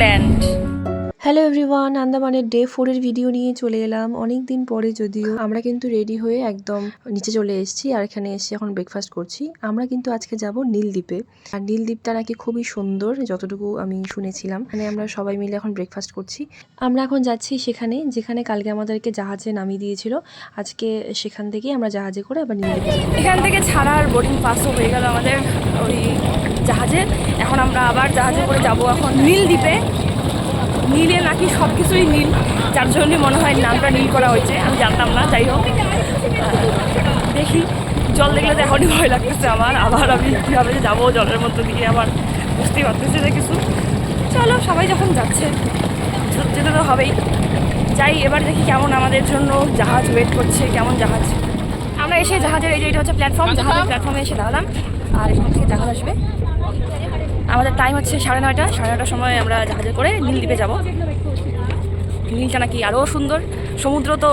Iceland. Hello everyone আন্দামানের day ফোরের video নিয়ে চলে এলাম। অনেক দিন পরে যদিও আমরা কিন্তু রেডি হয়ে একদম নিচে চলে এসেছি আর এখানে এসে এখন ব্রেকফাস্ট করছি। আমরা কিন্তু আজকে যাব নীলদ্বীপে। আর নীলদ্বীপটা নাকি খুবই সুন্দর, যতটুকু আমি শুনেছিলাম। মানে আমরা সবাই মিলে এখন ব্রেকফাস্ট করছি। আমরা এখন যাচ্ছি সেখানে, যেখানে কালকে আমাদেরকে জাহাজে নামিয়ে দিয়েছিল। আজকে সেখান থেকেই আমরা জাহাজে করে আবার নীলদ্বীপে। এখান থেকে ছাড়ার বোর্ডিং পাসও হয়ে গেল আমাদের ওই জাহাজে। এখন আমরা আবার জাহাজে করে যাব এখন নীল দ্বীপে নীলে নাকি সব কিছুই নীল যার জন্য মনে হয় নামটা নীল করা হয়েছে আমি জানতাম না যাই হোক। দেখি জল দেখলে তো এখনই ভয় লাগতেছে আমার আবার আমি কীভাবে যাব জলের মধ্যে দিয়ে আবার বুঝতেই পারতেছি না কিছু। চলো সবাই যখন যাচ্ছে যেতে তো হবেই। যাই এবার দেখি কেমন আমাদের জন্য জাহাজ ওয়েট করছে কেমন জাহাজ। আমরা এসে জাহাজের এই যে এটা হচ্ছে প্ল্যাটফর্ম জাহাজের প্ল্যাটফর্মে এসে দাঁড়ালাম আর এখান থেকে জাহাজ আসবে। আমাদের টাইম হচ্ছে সাড়ে নয়টা। সাড়ে নয়টার সময় আমরা জাহাজে করে নীলদ্বীপে যাব। নীলটা নাকি আরও সুন্দর। সমুদ্র তো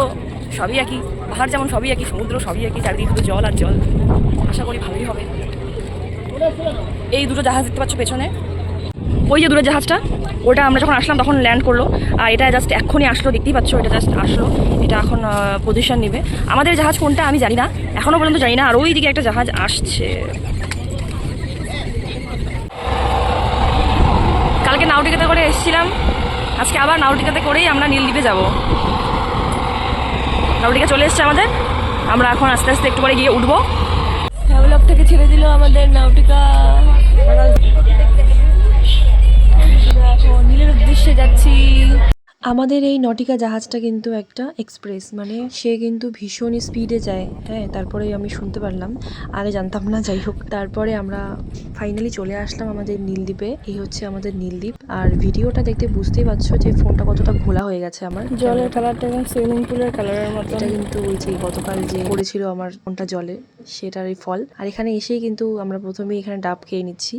সবই একই। পাহাড় যেমন সবই একই, সমুদ্র সবই একই, চারিদিকে শুধু জল আর জল। আশা করি ভালোই হবে। এই দুটো জাহাজ দেখতে পাচ্ছ পেছনে। ওই যে দূরের জাহাজটা, ওটা আমরা যখন আসলাম তখন ল্যান্ড করল। আর এটা জাস্ট এখনই আসলো, দেখতেই পাচ্ছ, এটা জাস্ট আসলো। এটা এখন পজিশন নেবে। আমাদের জাহাজ কোনটা আমি জানি না। এখনও পর্যন্ত জানি না। আর ওই দিকে একটা জাহাজ আসছে। কালকে নাউটিকাতে করে এসেছিলাম। আজকে আবার নাউটিকাতে করেই আমরা নীলদ্বীপে যাব। নাউটিকা চলে এসছে আমাদের। আমরা এখন আস্তে আস্তে একটু পরে গিয়ে উঠবো। থেকে ছেড়ে দিল আমাদের নাউটিকা। আমাদের এই নটিকা জাহাজটা কিন্তু একটা এক্সপ্রেস মানে সে কিন্তু ভীষণ স্পিডে যায়। হ্যাঁ তারপরে আমি শুনতে পারলাম। আগে জানতাম না যাই হোক। তারপরে আমরা ফাইনালি চলে আসলাম আমাদের নীলদ্বীপে। এই হচ্ছে আমাদের নীলদ্বীপ। আর ভিডিওটা দেখতে বুঝতেই পারছ যে ফোনটা কতটা ঘোলা হয়ে গেছে আমার। জলের কালারটা এবং সুইমিং পুলের কালারের মতো এটা কিন্তু ওই যে গতকাল যে পড়েছিল আমার ফোনটা জলে সেটারই ফল। আর এখানে এসেই কিন্তু আমরা প্রথমেই এখানে ডাব খেয়ে নিচ্ছি।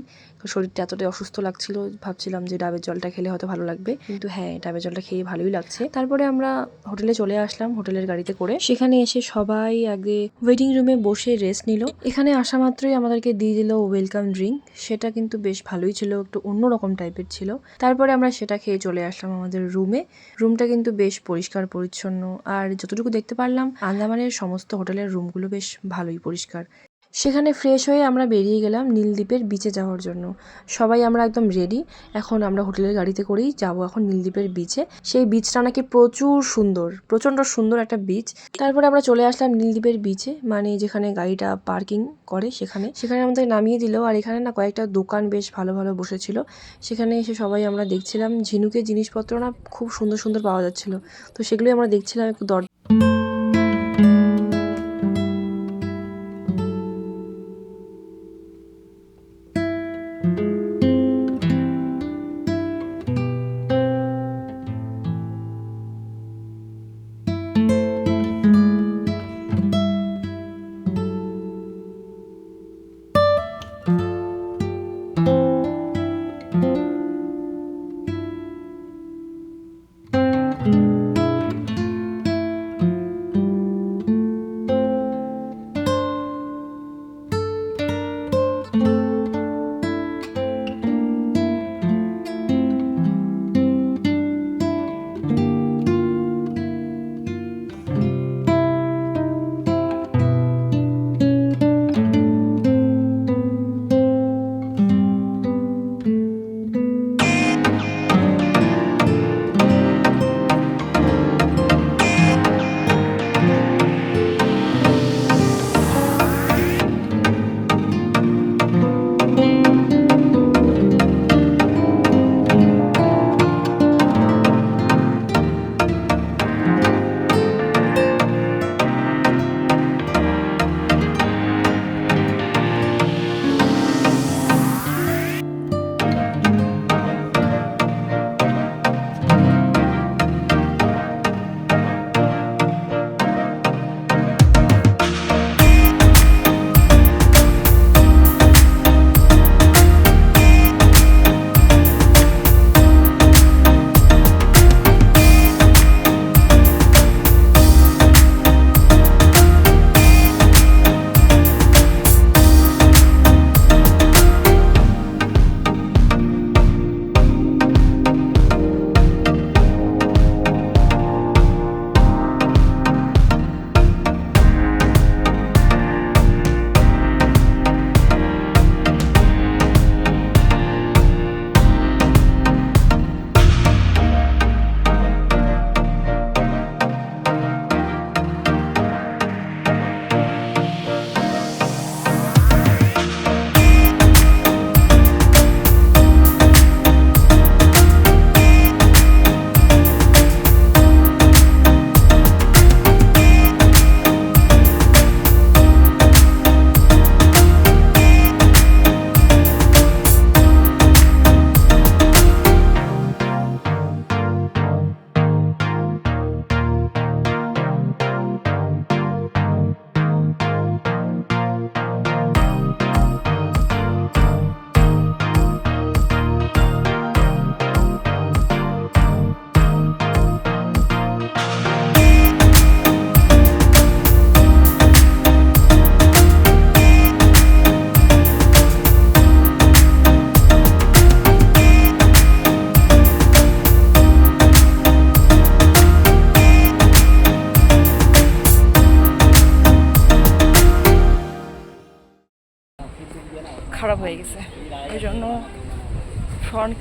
শরীরটা এতটাই অসুস্থ লাগছিল ভাবছিলাম যে ডাবের জলটা খেলে হয়তো ভালো লাগবে। কিন্তু হ্যাঁ ডাবের জলটা খেয়ে ভালোই লাগছে। তারপরে আমরা হোটেলে চলে আসলাম, হোটেলের গাড়িতে করে। সেখানে এসে সবাই আগে ওয়েটিং রুমে বসে রেস্ট নিল। এখানে আসা মাত্রই আমাদেরকে দিয়ে দিল ওয়েলকাম ড্রিঙ্ক সেটা কিন্তু বেশ ভালোই ছিল, একটু অন্যরকম টাইপের ছিল। তারপরে আমরা সেটা খেয়ে চলে আসলাম আমাদের রুমে রুমটা কিন্তু বেশ পরিষ্কার, পরিচ্ছন্ন। আর যতটুকু দেখতে পারলাম, আন্দামানের সমস্ত হোটেলের রুমগুলো বেশ ভালোই পরিষ্কার। সেখানে ফ্রেশ হয়ে আমরা বেরিয়ে গেলাম নীলদ্বীপের বিচে যাওয়ার জন্য। সবাই আমরা একদম রেডি এখন আমরা হোটেলের গাড়িতে করেই যাব এখন নীলদ্বীপের বিচে সেই বিচটা নাকি প্রচুর সুন্দর, প্রচণ্ড সুন্দর একটা বিচ তারপরে আমরা চলে আসলাম নীলদ্বীপের বিচে মানে যেখানে গাড়িটা পার্কিং করে সেখানে। সেখানে আমাদের নামিয়ে দিল, আর এখানে না কয়েকটা দোকান বেশ ভালো ভালো বসেছিল। সেখানে এসে সবাই আমরা দেখছিলাম, ঝিনুকের জিনিসপত্র না খুব সুন্দর সুন্দর পাওয়া যাচ্ছিল। তো সেগুলোই আমরা দেখছিলাম একটু দর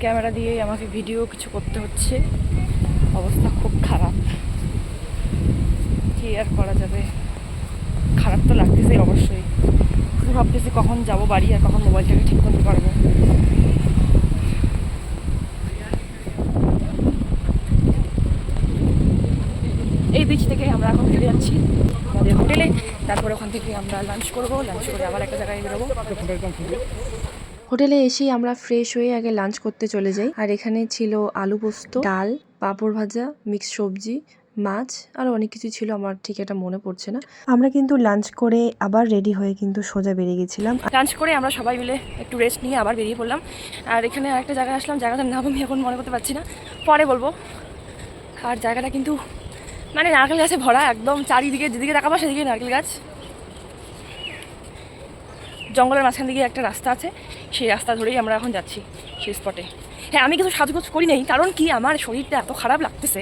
ক্যামেরা দিয়েই আমাকে ভিডিও কিছু করতে হচ্ছে। অবস্থা খুব খারাপ। কি আর করা যাবে? খারাপ তো লাগতেছে অবশ্যই। ভাবতেছি কখন যাব বাড়ি আর কখন মোবাইলটাকে ঠিক করতে পারব। এই বিচ থেকে আমরা এখন ফিরে যাচ্ছি। আমাদের হোটেলে। তারপরে ওখান থেকে আমরা লাঞ্চ করব। লাঞ্চ করে আবার একটা জায়গায় বেরোবো। হোটেলে এসেই আমরা ফ্রেশ হয়ে আগে লাঞ্চ করতে চলে যাই। আর এখানে ছিল আলু পোস্ত, ডাল, পাঁপড় ভাজা মিক্স সবজি, মাছ, আর অনেক কিছু ছিল। আমার ঠিক এটা মনে পড়ছে না। আমরা কিন্তু লাঞ্চ করে আবার রেডি হয়ে কিন্তু সোজা বেরিয়ে গেছিলাম। লাঞ্চ করে আমরা সবাই মিলে একটু রেস্ট নিয়ে আবার বেরিয়ে পড়লাম। আর এখানে আরেকটা জায়গায় আসলাম। জায়গাটার নাম আমি এখন মনে করতে পারছি না। পরে বলব। আর জায়গাটা কিন্তু মানে নারকেল গাছে ভরা, একদম চারিদিকে, যেদিকে তাকাবো সেদিকে নারকেল গাছ। জঙ্গলের মাঝখান দিকে একটা রাস্তা আছে, সেই রাস্তা ধরেই আমরা এখন যাচ্ছি সেই স্পটে হ্যাঁ আমি কিছু সাজগোজ করি নাই, কারণ কি আমার শরীরটা এত খারাপ লাগতেছে,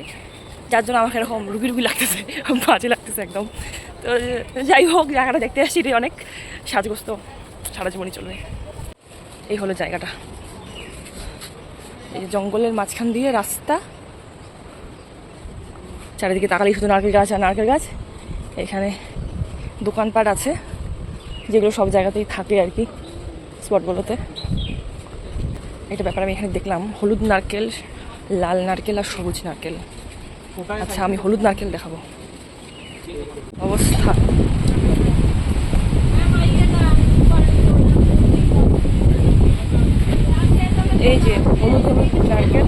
যার জন্য আমাকে এরকম রুগী রুগী লাগতেছে বাজে লাগতেছে একদম। তো যাই হোক, জায়গাটা দেখতে আসছি এটাই অনেক, সাজগোজ তো সারা জীবনই চলবে। এই হলো জায়গাটা। এই জঙ্গলের মাঝখান দিয়ে রাস্তা, চারিদিকে তাকালেই শুধু নারকেল গাছ আর নারকেল গাছ, এখানে দোকানপাট আছে। যেগুলো সব জায়গাতেই থাকে আর কি স্পটগুলোতে একটা ব্যাপার আমি এখানে দেখলাম হলুদ নারকেল লাল নারকেল আর সবুজ নারকেল। আচ্ছা আমি হলুদ নারকেল দেখাবো। অবস্থা। এই যে হলুদ হলুদ নারকেল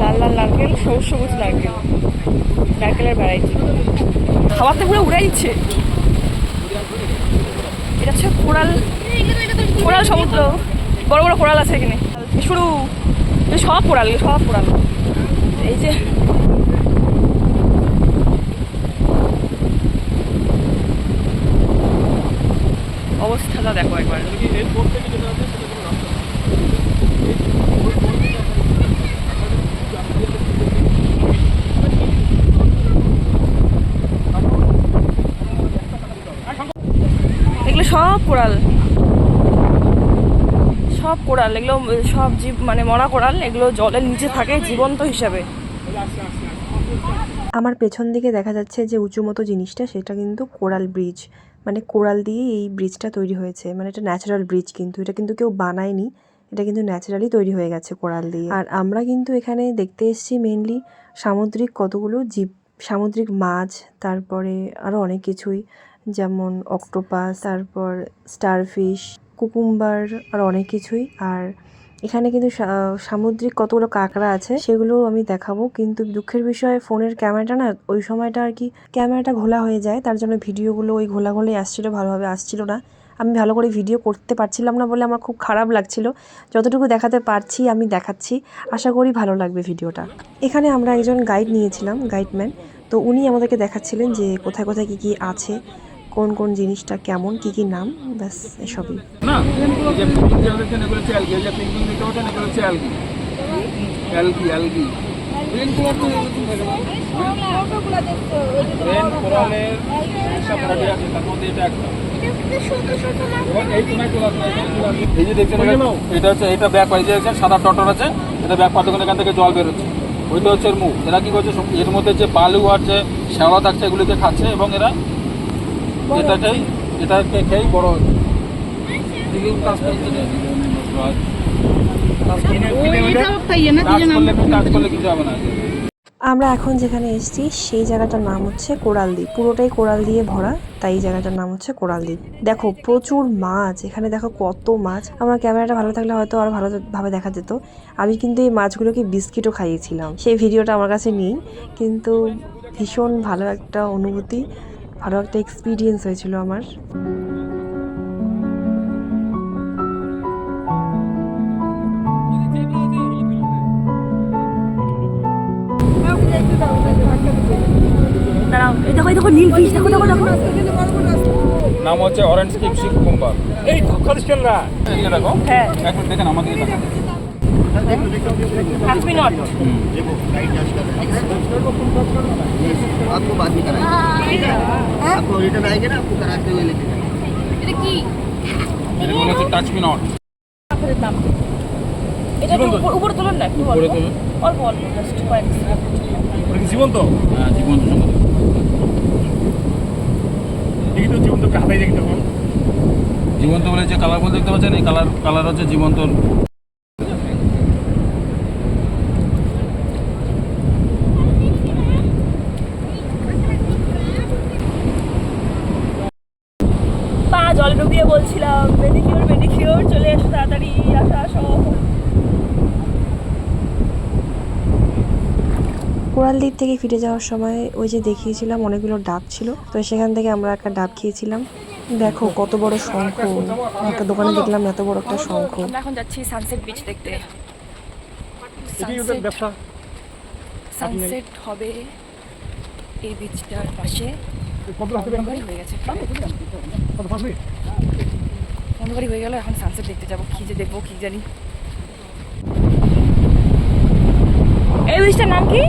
লাল লাল নারকেল সবুজ সবুজ নারকেল। নারকেলের ভ্যারাইটি খাওয়াতে পুরো উড়ে দিচ্ছে। এটা হচ্ছে কোরাল কোরাল সমুদ্র। বড় বড় কোরাল আছে এখানে। শুরু। সব কোরাল সব কোরাল। এই যে অবস্থাটা দেখো একবার এগুলো সব কোরাল সব কোরাল এগুলো সব জীব মানে মরা কোরাল এগুলো জলের নিচে থাকে জীবন্ত হিসাবে। আমার পেছন দিকে দেখা যাচ্ছে যে উঁচু মতো জিনিসটা, সেটা কিন্তু কোরাল ব্রিজ। মানে কোরাল দিয়ে এই ব্রিজটা তৈরি হয়েছে। মানে এটা ন্যাচারাল ব্রিজ কিন্তু। এটা কিন্তু কেউ বানায়নি। এটা কিন্তু ন্যাচারালি তৈরি হয়ে গেছে কোরাল দিয়ে। আর আমরা কিন্তু এখানে দেখতে এসেছি মেনলি সামুদ্রিক কতগুলো জীব সামুদ্রিক মাছ, তারপরে আরও অনেক কিছুই। যেমন অক্টোপাস তারপর স্টারফিশ কুকুম্বার আর অনেক কিছুই। আর এখানে কিন্তু সামুদ্রিক কতগুলো কাঁকড়া আছে সেগুলো আমি দেখাবো। কিন্তু দুঃখের বিষয়, ফোনের ক্যামেরাটা না, ওই সময়টা আর কি ক্যামেরাটা ঘোলা হয়ে যায়। তার জন্য ভিডিওগুলো ওই ঘোলা ঘোলাই আসছিল, ভালোভাবে আসছিল না। আমি ভালো করে ভিডিও করতে পারছিলাম না বলে আমার খুব খারাপ লাগছিল। যতটুকু দেখাতে পারছি, আমি দেখাচ্ছি। আশা করি ভালো লাগবে ভিডিওটা। এখানে আমরা একজন গাইড নিয়েছিলাম, গাইডম্যান। তো উনি আমাদেরকে দেখাচ্ছিলেন যে কোথায় কোথায় কী কী আছে। কোন কোন জিনিসটা কেমন কি কি নাম ব্যাস এসবই। না এই যে দেখছেন এটা হচ্ছে এটা ব্যাক পাই দেখছেন সাদা টটর আছে এটা ব্যাক পার এখান থেকে জল বেরোচ্ছে। ওইটা হচ্ছে এর মুখ। এরা কি করছে এর মধ্যে যে বালু আর যে শ্যাওলা থাকছে এগুলিকে খাচ্ছে এবং এরা এটাকেই এটাকে খেয়েই বড় হচ্ছে। দিকেও কাজ করছে না। কাজ করলে কিছু হবে না। আমরা এখন যেখানে এসেছি সেই জায়গাটার নাম হচ্ছে কোরাল দ্বীপ পুরোটাই কোরাল দিয়ে ভরা তাই জায়গাটার নাম হচ্ছে কোরাল দ্বীপ দেখো প্রচুর মাছ। এখানে দেখো কত মাছ। আমার ক্যামেরাটা ভালো থাকলে হয়তো আরও ভালো ভাবে দেখা যেত। আমি কিন্তু এই মাছগুলোকে বিস্কিটও খাইয়েছিলাম। সেই ভিডিওটা আমার কাছে নেই কিন্তু ভীষণ ভালো একটা অনুভূতি। ভালো একটা এক্সপিরিয়েন্স হয়েছিল আমার। নাম হচ্ছে অরেঞ্জ কিপসি কুকুম্বার এই এদিকে দেখো হ্যাঁ। দেখেন আমাদের দেখেন পাঁচ মিনিট आपको बात नहीं कराएंगे आपको रिटर्न आएंगे ना आपको कराते हुए लेके जाएंगे এটা কি এগুলো হচ্ছে টাচ মি নট জাহাজের নাম কি? এটা একটু জীবন্ত। উপর- উপরে তোলেন না একটু উপরে অল্প তোলেন। অল্প অল্প জাস্ট কয়েক ওটা কি জীবন্ত হ্যাঁ জীবন্ত সমুদ্র দেখি তো জীবন্ত কাহাই দেখি তখন জীবন্ত বলে যে কালার দেখতে পাচ্ছেন এই কালার কালার হচ্ছে জীবন্ত দ্বীপ থেকে ফিরে যাওয়ার সময় ওই যে দেখিয়েছিলাম অনেকগুলো ডাব ছিল। তো সেখান থেকে আমরা একটা ডাব খেয়েছিলাম। দেখো কত বড় শঙ্খ। একটা দোকানে দেখলাম এত বড় একটা শঙ্খ। এখন যাচ্ছি সানসেট বিচ দেখতে। সানসেট হবে এই বিচটার পাশে। অন্ধকারই হয়ে গেছে। অন্ধকারই হয়ে গেল এখন সানসেট দেখতে যাব। কি যে দেখব কি জানি। এই বিচটার নাম কি?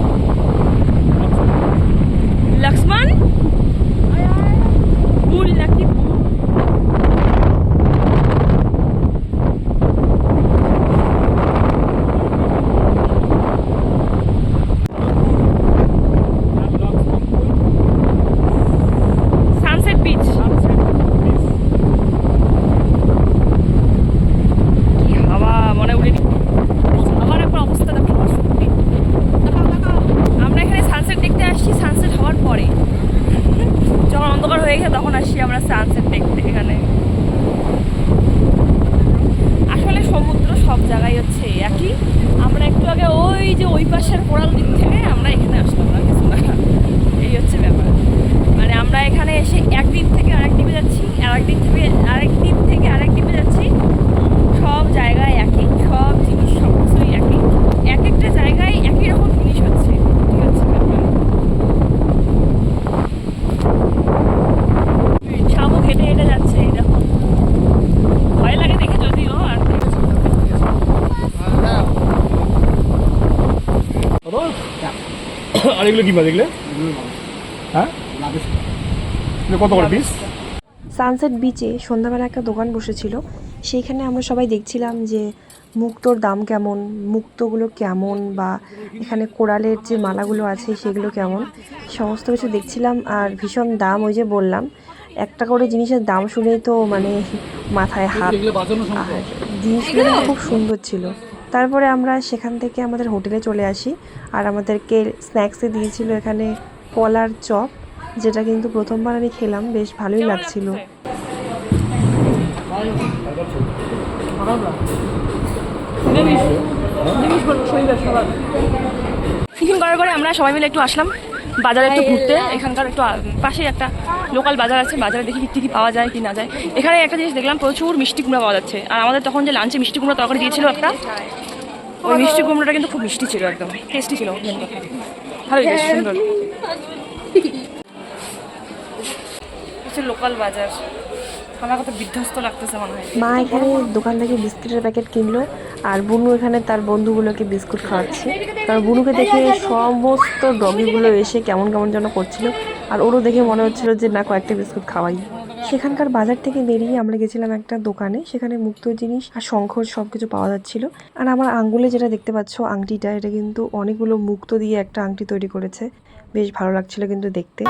লক্ষ্মণ বুল নাকি বুল? সানসেট বিচ কি হাওয়া মনে উড়ে নি- আমার এখন অবস্থা দেখো সত্যি আমরা এখানে সানসেট দেখতে আসছি সানসেট হওয়ার পরে যখন অন্ধকার হয়ে গেছে তখন আসছি আমরা সানসেট দেখতে এখানে আসলে সমুদ্র সব জায়গায় হচ্ছে একই আমরা একটু আগে ওই যে ওই পাশের কোরাল দিক থেকে আমরা এখানে আসলাম না কিছু না এই হচ্ছে ব্যাপার মানে আমরা এখানে এসে এক দ্বীপ থেকে আরেক দ্বীপে যাচ্ছি আরেক দ্বীপ থেকে আরেক দ্বীপ থেকে আরেক দ্বীপে যাচ্ছি সব জায়গায় একই সব জিনিস সব কিছুই একই এক একটা জায়গায় একই রকম জিনিস হচ্ছে ঠিক আছে ব্যাপার সাবু হেঁটে হেঁটে যাচ্ছে এই দেখো ভয় লাগে দেখে যদিও আর আর এগুলো কি মাছ এগুলো হ্যাঁ কত করে পিস সানসেট বিচে সন্ধ্যাবেলা একটা দোকান বসেছিল। সেইখানে আমরা সবাই দেখছিলাম যে মুক্তোর দাম কেমন মুক্তোগুলো কেমন বা এখানে কোরালের যে মালাগুলো আছে সেগুলো কেমন। সমস্ত কিছু দেখছিলাম আর ভীষণ দাম ওই যে বললাম একটা করে জিনিসের দাম শুনেই তো মানে মাথায় হাত আর জিনিসগুলো খুব সুন্দর ছিল। তারপরে আমরা সেখান থেকে আমাদের হোটেলে চলে আসি। আর আমাদেরকে স্ন্যাক্সে দিয়েছিল এখানে কলার চপ যেটা কিন্তু প্রথমবার আমি খেলাম বেশ ভালোই লাগছিল। টিফিন করার পরে আমরা সবাই মিলে একটু আসলাম বাজারে একটু ঘুরতে এখানকার একটু পাশেই একটা লোকাল বাজার আছে, বাজারে দেখি কি কি পাওয়া যায়, কি না যায়। এখানে একটা জিনিস দেখলাম, প্রচুর মিষ্টি কুমড়া পাওয়া যাচ্ছে। আর আমাদের তখন যে লাঞ্চে মিষ্টি কুমড়া তরকারি দিয়েছিল একটা, ওই মিষ্টি কুমড়োটা কিন্তু খুব মিষ্টি ছিল একদম। টেস্টি ছিল বেশ, সুন্দর। হচ্ছে লোকাল বাজার। বিধ্বস্ত লাগতেছে মনে হয়। মা এখানে দোকান থেকে বিস্কুটের প্যাকেট কিনলো, আর বুনু এখানে তার বন্ধুগুলোকে বিস্কুট খাওয়াচ্ছে। কারণ দেখে সমস্ত এসে কেমন কেমন যেন করছিল। আর ওরও দেখে মনে হচ্ছিল যে, না, কয়েকটা বিস্কুট খাওয়াই। সেখানকার বাজার থেকে বেরিয়ে আমরা গেছিলাম একটা দোকানে। সেখানে মুক্ত জিনিস আর শঙ্খ সব কিছু পাওয়া যাচ্ছিল। আর আমার আঙ্গুলে যেটা দেখতে পাচ্ছ, আংটিটা, এটা কিন্তু অনেকগুলো মুক্ত দিয়ে একটা আংটি তৈরি করেছে। বেশ ভালো লাগছিল কিন্তু দেখতে।